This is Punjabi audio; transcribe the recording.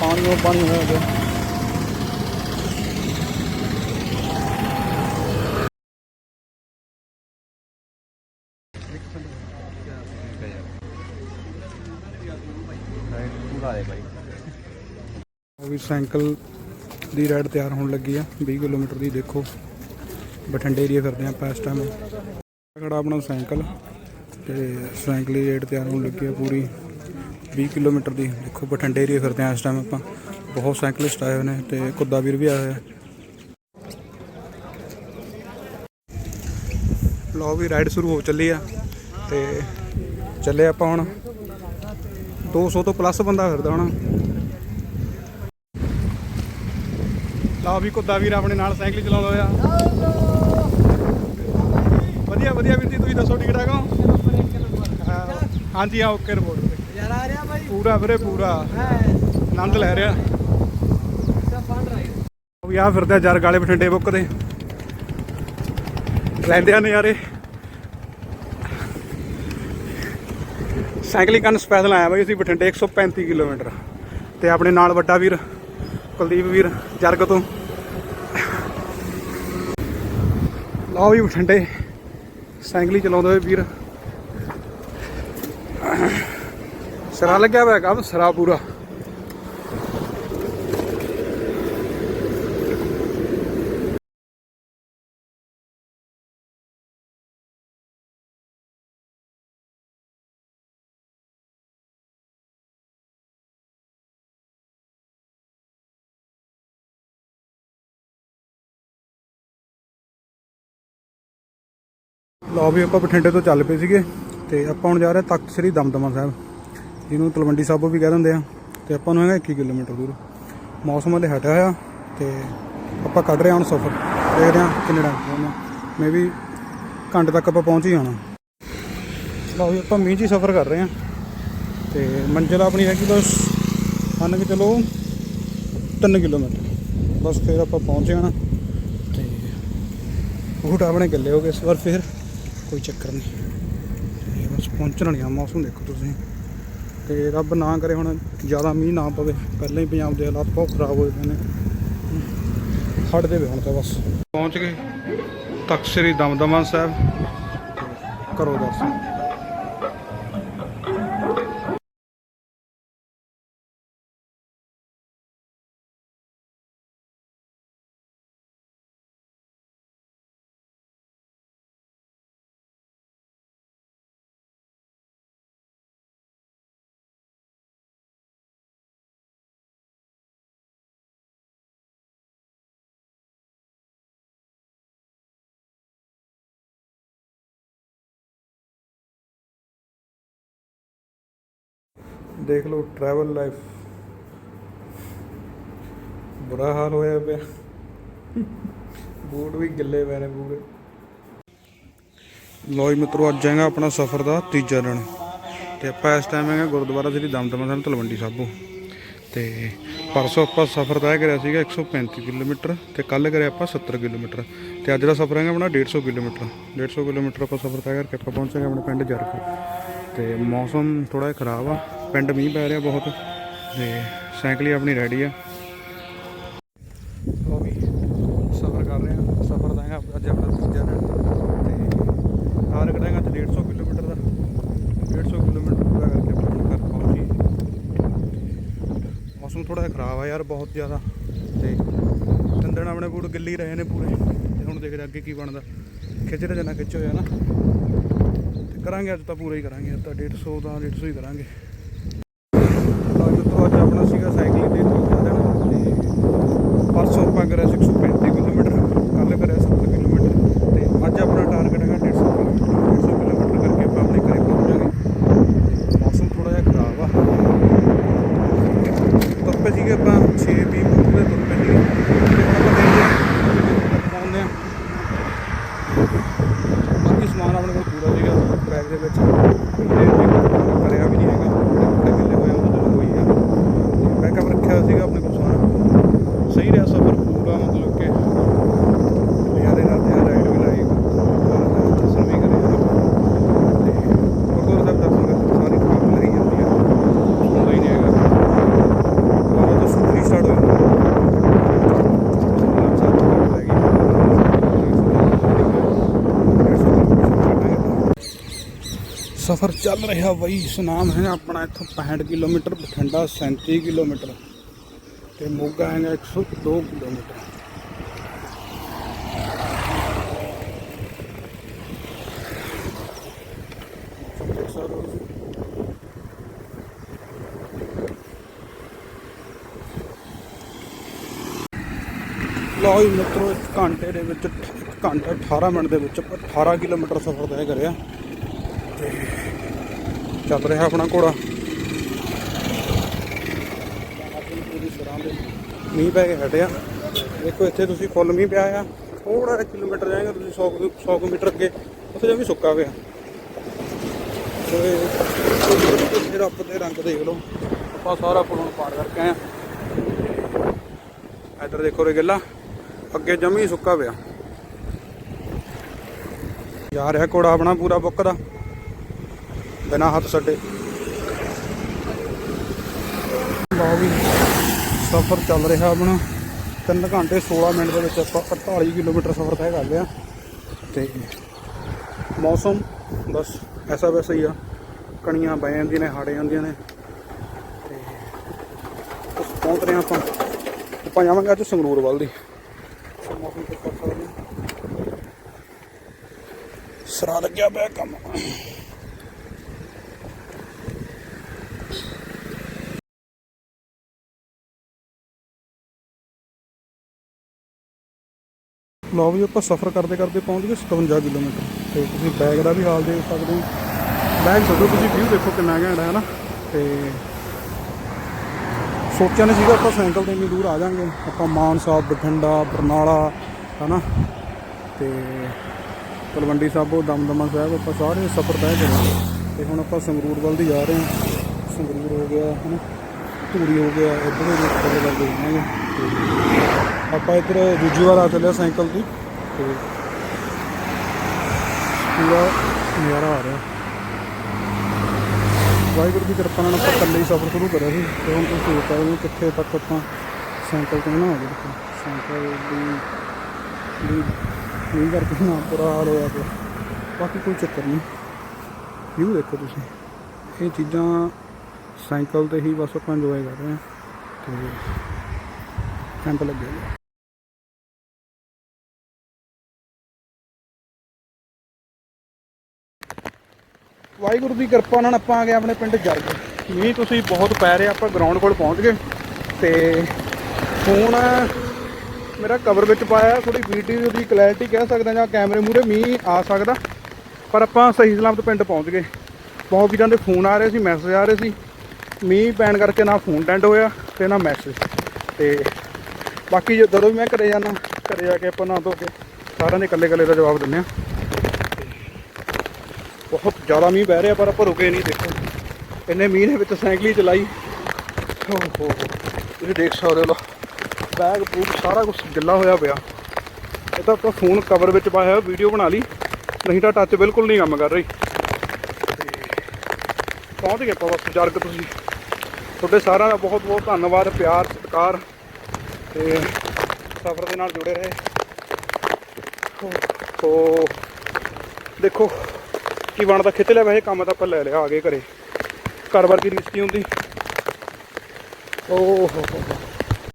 ਪਾਣੀ ਉਹ ਪਾਣੀ ਹੋਇਆ ਪਿਆ। ਵੀ ਸਾਈਕਲ ਦੀ ਰਾਈਡ ਤਿਆਰ ਹੋਣ ਲੱਗੀ ਆ 20 ਕਿਲੋਮੀਟਰ ਦੀ ਦੇਖੋ। ਬਠਿੰਡੇ ਏਰੀਆ ਫਿਰਦੇ ਆ ਆਪਾਂ ਇਸ ਟਾਈਮ ਖੜਾ ਆਪਣਾ ਸਾਈਕਲ, ਤੇ ਸਾਈਕਲ ਦੀ ਰਾਈਡ ਤਿਆਰ ਹੋਣ ਲੱਗੀ ਆ ਪੂਰੀ। 20 ਕਿਲੋਮੀਟਰ ਦੀ। ਦੇਖੋ, ਬਠਿੰਡੇ ਏਰੀਆ ਫਿਰਦੇ ਆ ਇਸ ਟਾਈਮ ਆਪਾਂ। ਬਹੁਤ ਸਾਈਕਲਿਸਟ ਆਏ ਹੋਏ ਨੇ ਤੇ ਕੁੱਦਾ ਵੀਰ ਵੀ ਆਇਆ ਹੋਇਆ। ਲਓ ਵੀ ਰਾਈਡ ਸ਼ੁਰੂ ਹੋ ਚੱਲੀ ਆ ਤੇ ਚੱਲੇ ਆਪਾਂ ਹੁਣ। 200 ਤੋਂ ਪਲੱਸ ਬੰਦਾ ਫਿਰਦਾ ਹੁਣ। ਲਓ ਵੀ, ਕੁੱਦਾ ਵੀਰ ਆਪਣੇ ਨਾਲ ਸਾਈਕਲ ਚਲਾਉਂਦਾ ਹੋਇਆ। ਵਧੀਆ ਵਧੀਆ ਵੀਰ ਜੀ, ਤੁਸੀਂ ਦੱਸੋ, ਠੀਕ ਠਾਕ ਹੋ? ਹਾਂਜੀ, ਹਾਂ ਓਕੇ ਰਿਪੋਰਟ ਯਾਰ ਆ ਰਿਹਾ ਬਾਈ। ਪੂਰਾ ਵੀਰੇ ਪੂਰਾ। ਹੈ ਆਨੰਦ ਲੈ ਰਿਹਾ। ਉਹ ਆ ਫਿਰਦਾ ਜਰ ਗਾਲੇ ਬਠਿੰਡੇ ਬੁੱਕ ਦੇ ਲੈਂਦੇ ਆ ਨਜ਼ਾਰੇ। ਸਾਈਕਲਿੰਗ ਕਰਨ ਸਪੈਸ਼ਲ ਆਇਆ ਬਾਈ ਅਸੀਂ ਬਠਿੰਡੇ 135 ਕਿਲੋਮੀਟਰ। ਤੇ ਆਪਣੇ ਨਾਲ ਵੱਡਾ ਵੀਰ ਕੁਲਦੀਪ ਵੀਰ ਜਰਗ ਤੋਂ। ਲਓ ਵੀ ਬਠਿੰਡੇ। ਸਾਈਕਲਿੰਗ ਚਲਾਉਂਦੇ ਹੋਏ ਵੀਰ। ਸਰਾ ਲੱਗਿਆ ਹੋਇਆ ਕੰਮ, ਸਰਾ ਪੂਰਾ। ਲਓ ਵੀ ਆਪਾਂ ਬਠਿੰਡੇ ਤੋਂ ਚੱਲ ਪਏ ਸੀਗੇ ਤੇ ਆਪਾਂ ਹੁਣ ਜਾ ਰਹੇ ਤਖਤ ਸ੍ਰੀ ਦਮਦਮਾ ਸਾਹਿਬ। ਜਿਹਨੂੰ ਤਲਵੰਡੀ ਸਾਬੋ ਵੀ ਕਹਿ ਦਿੰਦੇ ਆ, ਤੇ ਆਪਾਂ ਨੂੰ ਹੈਗਾ 21 ਕਿਲੋਮੀਟਰ ਦੂਰ। ਮੌਸਮ ਹਲੇ ਹਟਿਆ ਹੋਇਆ, ਤੇ ਆਪਾਂ ਕੱਢ ਰਹੇ ਹਾਂ ਹੁਣ ਸਫ਼ਰ। ਦੇਖਦੇ ਹਾਂ ਕਿੰਨੇ ਟਾਈਮ ਪਹੁੰਚਣਾ ਮੈਂ ਵੀ ਘੰਟੇ ਤੱਕ ਆਪਾਂ ਪਹੁੰਚ ਹੀ ਜਾਣਾ। ਲਓ ਵੀ ਆਪਾਂ ਮੀਂਹ 'ਚ ਹੀ ਸਫ਼ਰ ਕਰ ਰਹੇ ਹਾਂ। ਤੇ ਮੰਜ਼ਿਲ ਆਪਣੀ ਹੈਗੀ ਬਸ ਮੰਨ ਕੇ ਚਲੋ 3 ਕਿਲੋਮੀਟਰ। ਬਸ ਫਿਰ ਆਪਾਂ ਪਹੁੰਚ ਜਾਣਾ। ਤੇ ਬੂਟ ਆਪਣੇ ਗੱਲੇ ਹੋ ਗਏ ਇਸ ਵਾਰ, ਫਿਰ ਕੋਈ ਚੱਕਰ ਨਹੀਂ। ਤੇ ਬਸ ਪਹੁੰਚਣ ਵਾਲੀਆਂ ਮੌਸਮ ਦੇਖੋ ਤੁਸੀਂ। ਤੇ ਰੱਬ ਨਾ ਕਰੇ ਹੁਣ ਜ਼ਿਆਦਾ ਮੀਂਹ ਨਾ ਪਵੇ। ਪਹਿਲਾਂ ਹੀ ਪੰਜਾਬ ਦੇ ਹਾਲਾਤ ਬਹੁਤ ਖਰਾਬ ਹੋਏ ਪਏ ਨੇ। ਹਟ ਦੇ ਹੁਣ ਤਾਂ ਬਸ। ਪਹੁੰਚ ਗਏ ਤਖਤ ਸ੍ਰੀ ਦਮਦਮਾ ਸਾਹਿਬ। ਕਰੋ ਦਰਸ਼ਨ। ਦੇਖ ਲਓ ਟਰੈਵਲ ਲਾਈਫ ਬੁਰਾ ਹਾਲ ਹੋਇਆ ਪਿਆ। ਬੂਟ ਵੀ ਗਿੱਲੇ ਪੈ ਨੇ ਪੂਰੇ। ਲੋ ਜੀ ਮਿੱਤਰੋ, ਅੱਜ ਹੈਗਾ ਆਪਣਾ ਸਫ਼ਰ ਦਾ ਤੀਜਾ ਦਿਨ। ਤੇ ਆਪਾਂ ਇਸ ਟਾਈਮ ਹੈਗਾ ਗੁਰਦੁਆਰਾ ਸ੍ਰੀ ਦਮਦਮਾ ਸਾਹਿਬ, ਤਲਵੰਡੀ ਸਾਬੋ। ਤੇ ਪਰਸੋਂ ਆਪਾਂ ਸਫ਼ਰ ਤੈਅ ਕਰਿਆ ਸੀਗਾ 135 ਕਿਲੋਮੀਟਰ ਤੇ ਕੱਲ ਕਰਿਆ ਆਪਾਂ 70 ਕਿਲੋਮੀਟਰ। ਤੇ ਅੱਜ ਦਾ ਸਫ਼ਰ ਹੈਗਾ ਆਪਣਾ 150 ਕਿਲੋਮੀਟਰ। 150 ਕਿਲੋਮੀਟਰ ਆਪਾਂ ਸਫ਼ਰ ਤੈਅ ਕਰਕੇ ਆਪਾਂ ਪਹੁੰਚਾਂਗੇ ਆਪਣੇ ਪਿੰਡ ਜਰਕ ਤੇ ਮੌਸਮ ਥੋੜਾ ਜਿਹਾ ਖਰਾਬ ਆ। ਪਿੰਡ ਮੀਂਹ ਪੈ ਰਿਹਾ ਬਹੁਤ ਤੇ ਸਾਈਕਲ ਹੀ ਆਪਣੀ ਰੈਡੀ ਆ। ਉਹ ਵੀ, ਸਫ਼ਰ ਕਰ ਰਹੇ ਆ ਸਫ਼ਰ ਦਾ ਹੈਗਾ ਅੱਜ ਆਪਣਾ ਤੀਜਾ ਦਿਨ ਤੇ ਟਾਰਗੇਟ ਹੈਗਾ ਅੱਜ 150 ਕਿਲੋਮੀਟਰ ਦਾ। 150 ਕਿਲੋਮੀਟਰ ਪੂਰਾ ਕਰਕੇ ਆਪਾਂ ਆਪਣੇ ਘਰ ਪਹੁੰਚੀ ਮੌਸਮ ਥੋੜਾ ਜਿਹਾ ਖਰਾਬ ਆ ਯਾਰ ਬਹੁਤ ਜ਼ਿਆਦਾ ਤੇ ਤੰਦਣ ਆਪਣੇ ਬੂਟ ਗਿੱਲੀ ਰਹੇ ਨੇ ਪੂਰੇ। ਤੇ ਹੁਣ ਦੇਖਦੇ ਅੱਗੇ ਕੀ ਬਣਦਾ। ਖਿੱਚ ਤੇ ਜਨਾ ਖਿੱਚ ਹੋਇਆ ਨਾ। ਤੇ ਕਰਾਂਗੇ ਅੱਜ ਤਾਂ ਪੂਰਾ ਹੀ ਕਰਾਂਗੇ। ਅੱਜ ਤਾਂ 150 ਦਾ 150 ਹੀ ਕਰਾਂਗੇ ਤਾਂ ਮਿੱਤਰੋ ਅੱਜ ਆਪਣਾ ਸੀਗਾ ਸਾਈਕਲਿੰਗ ਦੇ ਤੀਜਾ ਦਿਨ ਤੇ ਪਰਸੋਂ ਆਪਾਂ ਕਰਿਆ ਸੀ 135 ਕਿਲੋਮੀਟਰ ਕੱਲ ਕਰਿਆ 70 ਕਿਲੋਮੀਟਰ ਤੇ ਅੱਜ ਆਪਣਾ ਟਾਰਗੇਟ ਹੈਗਾ 150 ਕਿਲੋਮੀਟਰ 150 ਕਿਲੋਮੀਟਰ ਕਰਕੇ ਆਪਾਂ ਆਪਣੇ ਘਰੇ ਪਹੁੰਚ ਜਾਵਾਂਗੇ ਮੌਸਮ ਥੋੜਾ ਜਿਹਾ ਖਰਾਬ ਆ ਤੁਰ ਪਏ ਸੀਗੇ ਆਪਾਂ 6 20 ਮਿੰਟ ਦੇ ਤੁਰ ਪਏ ਸੀਗੇ ਤੇ ਹੁਣ ਆਪਾਂ ਦੇਖਦੇ ਹਾਂ ਪਹੁੰਚਦੇ ਹਾਂ ਬਾਕੀ ਸਮਾਨ ਆਪਣੇ ਕੋਲ ਪੂਰਾ ਸੀਗਾ ਬੈਗ ਦੇ ਵਿੱਚ ਤੇ ਕਰਿਆ ਵੀ ਨਹੀਂ ਹੈਗਾ ਕੱਪੜੇ ਗਿੱਲੇ ਹੋਏ ਆ, ਉਹ ਤਾਂ ਚਲੋ ਹੋਈ ਆ ਬੈਕਅਪ ਰੱਖਿਆ ਹੋਇਆ ਸੀਗਾ ਆਪਣੇ ਕੋਲ ਸਾਰਾ ਸਹੀ ਰਿਹਾ ਸਫ਼ਰ ਪੂਰਾ ਮਤਲਬ ਕਿ ਲਿਆਰੇ ਨਾਲ ਤੇ ਰਾਈਡ ਵੀ ਲਾਈ ਦਰਸ਼ਨ ਵੀ ਕਰੇ ਤੇ ਗੁਰਦੁਆਰਾ ਸਾਹਿਬ ਦਰਸ਼ਨ ਕਰਕੇ ਸਾਰੀ ਥਕਾਵਟ ਲੱਗੀ ਜਾਂਦੀ ਆ ਹੁੰਦਾ ਹੀ ਨਹੀਂ ਹੈਗਾ ਦੁਬਾਰਾ ਤੋਂ ਸ਼ੁਰੂ ਸਫ਼ਰ ਚੱਲ ਰਿਹਾ ਬਈ, ਸੁਨਾਮ ਹੈ ਆਪਣਾ ਇੱਥੋਂ 65 ਕਿਲੋਮੀਟਰ, ਬਠਿੰਡਾ 37 ਕਿਲੋਮੀਟਰ ਤੇ ਮੋਗਾ ਹੈਗਾ 102 ਕਿਲੋਮੀਟਰ ਦੇਖ ਸਕਦੇ ਲਓ ਜੀ ਮਿੱਤਰੋ, ਇੱਕ ਘੰਟੇ ਦੇ ਵਿੱਚ, ਇੱਕ ਘੰਟਾ 18 ਮਿੰਟ ਦੇ ਵਿੱਚ ਆਪਾਂ 18 ਕਿਲੋਮੀਟਰ ਸਫ਼ਰ ਤੈਅ ਕਰਿਆ। ਤੇ ਚੱਲ ਰਿਹਾ ਆਪਣਾ ਘੋੜਾ। ਪੂਰੀ ਸਰਾਂ ਮੀਂਹ ਪੈ ਕੇ ਹਟਿਆ। ਦੇਖੋ, ਇੱਥੇ ਤੁਸੀਂ ਫੁੱਲ ਮੀਂਹ ਪਿਆ ਆ। ਥੋੜਾ ਜਿਹਾ ਕਿਲੋਮੀਟਰ ਜਾਏਗਾ, ਤੁਸੀਂ 100 ਕੁ- 100 ਕਿਲੋਮੀਟਰ ਅੱਗੇ, ਉੱਥੇ ਜਮੀ ਸੁੱਕਾ ਪਿਆ। ਤੇ ਤੁਸੀਂ ਰੱਬ ਦੇ ਰੰਗ ਦੇਖ ਲਓ। ਆਪਾਂ ਸਾਰਾ ਪੁਲ ਨੂੰ ਪਾਰ ਕਰਕੇ ਆਏ ਆ। ਇੱਧਰ ਦੇਖੋ ਰੇ ਗੱਲਾ। ਅੱਗੇ ਜਮੀ ਸੁੱਕਾ ਪਿਆ। ਜਾ ਰਿਹਾ ਘੋੜਾ ਆਪਣਾ ਪੂਰਾ ਬੁੱਕ ਦਾ। ਬਿਨਾ ਹੱਥ ਛੱਡੇ ਲਓ ਵੀ, ਸਫ਼ਰ ਚੱਲ ਰਿਹਾ ਆਪਣਾ। 3 ਘੰਟੇ 16 ਮਿੰਟ ਦੇ ਵਿੱਚ ਆਪਾਂ 48 ਕਿਲੋਮੀਟਰ ਸਫ਼ਰ ਤੈਅ ਕਰ ਲਿਆ। ਤੇ ਮੌਸਮ, ਬਸ ਐਸਾ ਵੈਸਾ ਹੀ ਆ। ਕਣੀਆਂ ਪੈ ਜਾਂਦੀਆਂ ਨੇ ਹਾੜੇ ਜਾਂਦੀਆਂ ਨੇ। ਤੇ ਬਸ ਪਹੁੰਚ ਰਹੇ ਹਾਂ ਆਪਾਂ। ਆਪਾਂ ਜਾਵਾਂਗੇ ਅੱਜ ਸੰਗਰੂਰ ਵੱਲ ਦੀ। ਮੌਸਮ ਤੇ ਕਰ ਸਕਦੇ ਸਰਾ ਲੱਗਿਆ ਪਿਆ ਕੰਮ। ਲਓ ਵੀ ਆਪਾਂ ਸਫ਼ਰ ਕਰਦੇ ਕਰਦੇ ਪਹੁੰਚ ਗਏ 57 ਕਿਲੋਮੀਟਰ। ਤੇ ਤੁਸੀਂ ਬੈਗ ਦਾ ਵੀ ਹਾਲ ਦੇਖ ਸਕਦੇ ਹੋ। ਬੈਗ ਛੱਡੋ ਤੁਸੀਂ ਵਿਊ ਦੇਖੋ ਕਿੰਨਾ ਘੈਂਟ ਹੈ ਨਾ। ਤੇ ਸੋਚਿਆ ਨਹੀਂ ਸੀਗਾ ਆਪਾਂ ਸਾਈਕਲ ਤੇ ਇੰਨੀ ਦੂਰ ਆ ਜਾਾਂਗੇ। ਆਪਾਂ ਮਾਨਸਾ ਬਠਿੰਡਾ, ਬਰਨਾਲਾ, ਹਨਾ। ਤੇ ਤਲਵੰਡੀ ਸਾਬੋ ਦਮਦਮਾ ਸਾਹਿਬ, ਆਪਾਂ ਸਾਰੇ ਸਫ਼ਰ ਤੈਅ ਕਰੇ। ਤੇ ਹੁਣ ਆਪਾਂ ਸੰਗਰੂਰ ਵੱਲ ਦੀ ਜਾ ਰਹੇ ਹਾਂ। ਸੰਗਰੂਰ ਹੋ ਗਿਆ, ਹਨਾ। ਧੂਰੀ ਹੋ ਗਿਆ, ਇੱਧਰ ਦੇ ਵਿੱਚ ਕਦੇ ਕਰਦੇ ਜਾਵਾਂਗੇ ਆਪਾਂ ਇੱਧਰ ਦੂਜੀ ਵਾਰ ਆ ਚੱਲਿਆ ਸਾਈਕਲ ਦੀ ਤੇ ਪੂਰਾ ਨਜ਼ਾਰਾ ਆ ਰਿਹਾ। ਵਾਹਿਗੁਰੂ ਦੀ ਕਿਰਪਾ ਨਾਲ ਆਪਾਂ ਇਕੱਲੇ ਹੀ ਸਫ਼ਰ ਸ਼ੁਰੂ ਕਰਿਆ ਸੀ। ਤੇ ਹੁਣ ਤੁਸੀਂ ਦੇਖ ਸਕਦੇ ਹੋ ਕਿੱਥੇ ਤੱਕ ਆਪਾਂ ਸਾਈਕਲ ਤੇ ਨਾ ਆ ਗਏ ਸਾਈਕਲ ਦੀ ਦੀ ਨਹੀਂ ਕਰਕੇ ਨਾ ਪੂਰਾ ਹਾਲ ਹੋਇਆ ਪਿਆ। ਬਾਕੀ ਕੋਈ ਚੱਕਰ ਨਹੀਂ। ਵਿਊ ਦੇਖੋ ਤੁਸੀਂ। ਇਹ ਚੀਜ਼ਾਂ ਸਾਈਕਲ ਤੇ ਹੀ ਬਸ ਆਪਾਂ ਇੰਜੋਏ ਕਰ ਰਹੇ ਹਾਂ। ਤੇ ਕੈਂਪ ਲੱਗਿਆ ਵਾਹਿਗੁਰੂ ਦੀ ਕਿਰਪਾ ਨਾਲ ਆਪਾਂ ਆ ਗਏ ਆਪਣੇ ਪਿੰਡ ਜਰਗ। ਮੀਂਹ ਤੁਸੀਂ ਬਹੁਤ ਪੈ ਰਿਹਾ, ਆਪਾਂ ਗਰਾਊਂਡ ਕੋਲ ਪਹੁੰਚ ਗਏ। ਤੇ ਫੋਨ ਮੇਰਾ ਕਵਰ ਵਿੱਚ ਪਾਇਆ ਥੋੜੀ ਵੀਡੀਓ ਦੀ ਕੁਆਲਿਟੀ ਕਹਿ ਸਕਦੇ ਹਾਂ ਜਾਂ ਕੈਮਰੇ ਮੂਰੇ ਮੀਂਹ ਆ ਸਕਦਾ। ਪਰ ਆਪਾਂ ਸਹੀ ਸਲਾਮਤ ਪਿੰਡ ਪਹੁੰਚ ਗਏ। ਬਹੁਤ ਵੀਰਾਂ ਦੇ ਫੋਨ ਆ ਰਹੇ ਸੀ ਮੈਸੇਜ ਆ ਰਹੇ ਸੀ। ਮੀਂਹ ਪੈਣ ਕਰਕੇ ਨਾ ਫੋਨ ਟੈਂਡ ਹੋਇਆ ਤੇ ਨਾ ਮੈਸੇਜ ਤੇ ਬਾਕੀ ਜਦੋਂ ਵੀ ਮੈਂ ਘਰੇ ਜਾਣਾ ਘਰੇ ਜਾ ਕੇ ਆਪਾਂ ਨਾ ਧੋ ਕੇ ਸਾਰਿਆਂ ਦੇ ਇਕੱਲੇ ਇਕੱਲੇ ਦਾ ਜਵਾਬ ਦਿੰਦੇ ਆ ਬਹੁਤ ਜ਼ਿਆਦਾ ਮੀਂਹ ਪੈ ਰਿਹਾ, ਪਰ ਆਪਾਂ ਰੁਕੇ ਨਹੀਂ, ਦੇਖੋ। ਇੰਨੇ ਮੀਂਹ ਦੇ ਵਿੱਚ ਸਾਈਕਲ ਹੀ ਚਲਾਈ। ਹੋ ਤੁਸੀਂ ਦੇਖ ਸਕਦੇ ਹੋ ਲੋ ਬੈਗ ਬੂਗ ਸਾਰਾ ਕੁਝ ਗਿੱਲਾ ਹੋਇਆ ਪਿਆ। ਇਹ ਤਾਂ ਆਪਾਂ ਫੋਨ ਕਵਰ ਵਿੱਚ ਪਾਇਆ ਹੋਇਆ ਵੀਡੀਓ ਬਣਾ ਲਈ। ਨਹੀਂ ਤਾਂ ਟੱਚ ਬਿਲਕੁਲ ਨਹੀਂ ਕੰਮ ਕਰ ਰਹੀ। ਤੇ ਪਹੁੰਚ ਗਏ ਆਪਾਂ ਬਸ, ਜਰਗ ਤੁਸੀਂ। ਤੁਹਾਡੇ ਸਾਰਿਆਂ ਦਾ ਬਹੁਤ ਬਹੁਤ ਧੰਨਵਾਦ, ਪਿਆਰ, ਸਤਿਕਾਰ। ਤੇ ਸਫ਼ਰ ਦੇ ਨਾਲ ਜੁੜੇ ਰਹੇ। ਹੋ ਦੇਖੋ ਕੀ ਬਣਦਾ ਖਿੱਚ ਲਿਆ, ਵੈਸੇ ਕੰਮ ਤਾਂ ਆਪਾਂ ਲੈ ਲਿਆ ਆ ਗਏ ਘਰੇ। ਘਰ ਵਰਗੀ ਰੀਸ ਹੁੰਦੀ। ਓ ਹੋ ਹੋ।